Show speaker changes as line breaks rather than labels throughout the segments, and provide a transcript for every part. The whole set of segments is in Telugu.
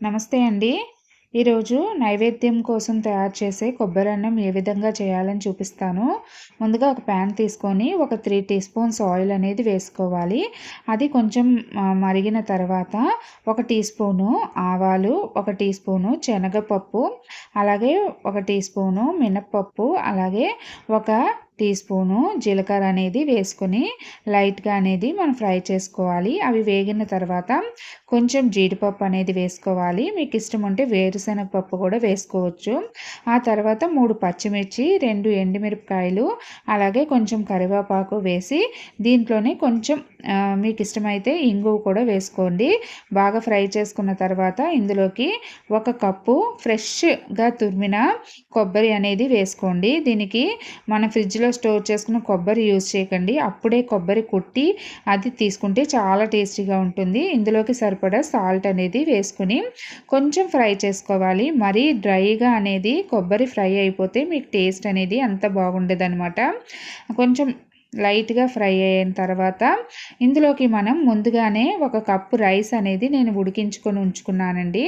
నమస్తే అండి. ఈరోజు నైవేద్యం కోసం తయారు చేసే కొబ్బరి అన్నం ఏ విధంగా చేయాలని చూపిస్తాను. ముందుగా ఒక ప్యాన్ తీసుకొని ఒక త్రీ టీ స్పూన్స్ ఆయిల్ అనేది వేసుకోవాలి. అది కొంచెం మరిగిన తర్వాత ఒక టీ స్పూను ఆవాలు ఒక టీ స్పూను శనగపప్పు అలాగే ఒక టీ స్పూను మినప్పప్పు అలాగే ఒక టీ స్పూను జీలకర్ర అనేది వేసుకొని లైట్గా అనేది మనం ఫ్రై చేసుకోవాలి. అవి వేగిన తర్వాత కొంచెం జీడిపప్పు అనేది వేసుకోవాలి. మీకు ఇష్టం ఉంటే వేరుశనగ పప్పు కూడా వేసుకోవచ్చు. ఆ తర్వాత మూడు పచ్చిమిర్చి రెండు ఎండుమిరపకాయలు అలాగే కొంచెం కరివేపాకు వేసి దీంట్లోనే కొంచెం మీకు ఇష్టమైతే ఇంగువ కూడా వేసుకోండి. బాగా ఫ్రై చేసుకున్న తర్వాత ఇందులోకి ఒక కప్పు ఫ్రెష్గా తురిమిన కొబ్బరి అనేది వేసుకోండి. దీనికి మన ఫ్రిడ్జ్లో స్టోర్ చేసుకున్న కొబ్బరి యూజ్ చేయకండి. అప్పుడే కొబ్బరి కొట్టి అది తీసుకుంటే చాలా టేస్టీగా ఉంటుంది. ఇందులోకి సరిపడా సాల్ట్ అనేది వేసుకుని కొంచెం ఫ్రై చేసుకోవాలి. మరీ డ్రైగా అనేది కొబ్బరి ఫ్రై అయిపోతే మీకు టేస్ట్ అనేది అంత బాగుండదు అనమాట కొంచెం లైట్గా ఫ్రై అయిన తర్వాత ఇందులోకి మనం ముందుగానే ఒక కప్పు రైస్ అనేది నేను ఉడికించుకొని ఉంచుకున్నానండి.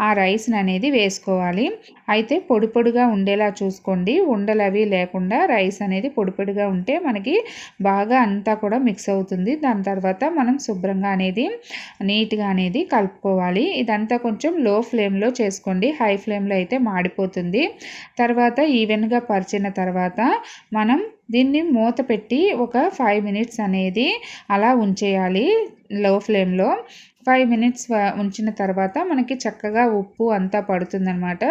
ఆ రైస్ని అనేది వేసుకోవాలి. అయితే పొడి పొడిగా ఉండేలా చూసుకోండి. ఉండలు అవి లేకుండా రైస్ అనేది పొడి పొడిగా ఉంటే మనకి బాగా అంతా కూడా మిక్స్ అవుతుంది. దాని తర్వాత మనం శుభ్రంగా అనేది నీట్గా అనేది కలుపుకోవాలి. ఇదంతా కొంచెం లో ఫ్లేమ్లో చేసుకోండి. హై ఫ్లేమ్లో అయితే మాడిపోతుంది. తర్వాత ఈవెన్గా పరిచిన తర్వాత మనం దీన్ని మూత పెట్టి ఒక ఫైవ్ మినిట్స్ అనేది అలా ఉంచేయాలి లో. ఫ్లేమ్లో ఫైవ్ మినిట్స్ ఉంచిన తర్వాత మనకి చక్కగా ఉప్పు అంతా పడుతుందనమాట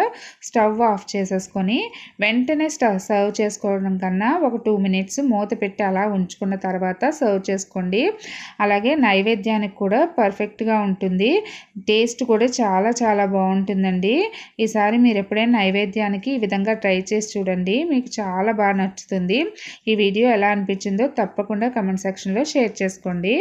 స్టవ్ ఆఫ్ చేసేసుకొని వెంటనే స్టవ్ సర్వ్ చేసుకోవడం కన్నా ఒక టూ మినిట్స్ మూత పెట్టి అలా ఉంచుకున్న తర్వాత సర్వ్ చేసుకోండి. అలాగే నైవేద్యానికి కూడా పర్ఫెక్ట్గా ఉంటుంది. టేస్ట్ కూడా చాలా చాలా బాగుంటుందండి. ఈసారి మీరు ఎప్పుడైనా నైవేద్యానికి ఈ విధంగా ట్రై చేసి చూడండి. మీకు చాలా బాగా నచ్చుతుంది. ఈ వీడియో ఎలా అనిపించిందో తప్పకుండా కమెంట్ సెక్షన్లో షేర్ చేసుకోండి.